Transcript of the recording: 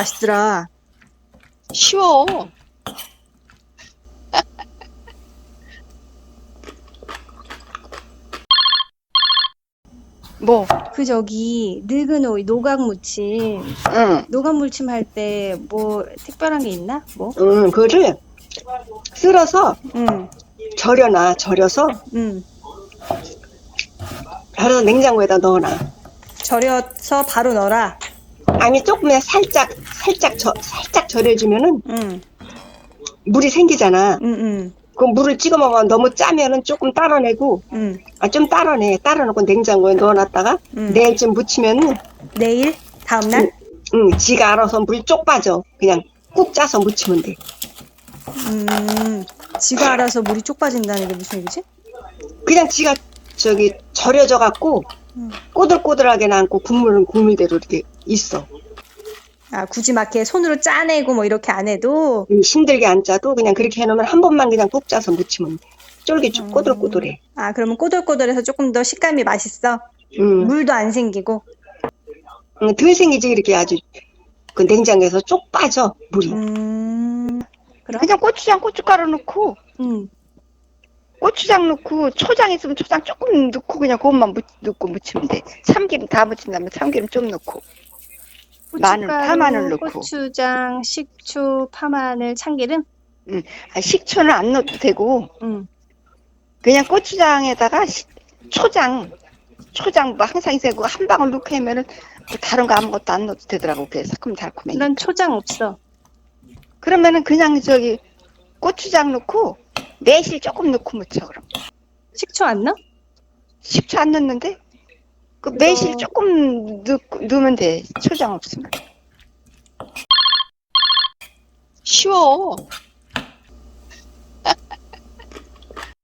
맛있더라. 쉬워. 뭐? 그 저기 늙은 오이 노각 무침 응. 노각 무침 할 때 뭐 특별한 게 있나? 뭐? 응, 그거를 쓸어서 응, 절여놔, 절여서, 응. 바로 냉장고에다 넣어놔. 절여서 바로 넣어라. 아니, 조금만 살짝, 살짝, 저, 살짝 절여주면은 응, 물이 생기잖아. 응, 응, 그 물을 찍어 먹으면 너무 짜면은 조금 따라내고, 응, 아, 좀 따라내. 따라놓고 냉장고에 넣어놨다가, 응. 내일쯤 무치면은, 내일? 다음 날? 응, 지가 알아서 물 쪽 빠져. 그냥 꾹 짜서 무치면 돼. 음, 지가 알아서 물이 쪽 빠진다는 게 무슨 얘기지? 그냥 지가 저기 절여져 갖고, 음. 꼬들꼬들하게 남고 국물은 국물대로 이렇게 있어. 아, 굳이 막 이렇게 손으로 짜내고 뭐 이렇게 안 해도 음, 힘들게 안 짜도 그냥 그렇게 해놓으면 한 번만 그냥 꾹 짜서 무치면 쫄깃쫄 음. 꼬들꼬들해. 아, 그러면 꼬들꼬들해서 조금 더 식감이 맛있어. 음, 물도 안 생기고. 음, 덜 생기지 이렇게 아주 그 냉장고에서 쪽 빠져 물이. 음, 그럼? 그냥 고추장 고춧가루 넣고 음, 고추장 넣고 초장 있으면 초장 조금 넣고 그냥 그것만 무, 넣고 무치면 돼. 참기름 다 무친다면 참기름 좀 넣고 마늘, 고춧가루, 파마늘 넣고. 고추장, 식초, 파마늘, 참기름. 아, 식초는 안 넣어도 되고 음, 그냥 고추장에다가 시- 초장 초장 뭐 항상 있고 한 방울 넣고 하면은 뭐 다른 거 아무것도 안 넣어도 되더라고 그래 새콤달콤해. 난 초장 없어. 그러면은 그냥 저기 고추장 넣고 매실 조금 넣고 무쳐 그럼. 식초 안 넣어? 식초 안 넣는데 그 매실 조금 넣, 넣으면 돼 초장 없으면 쉬워.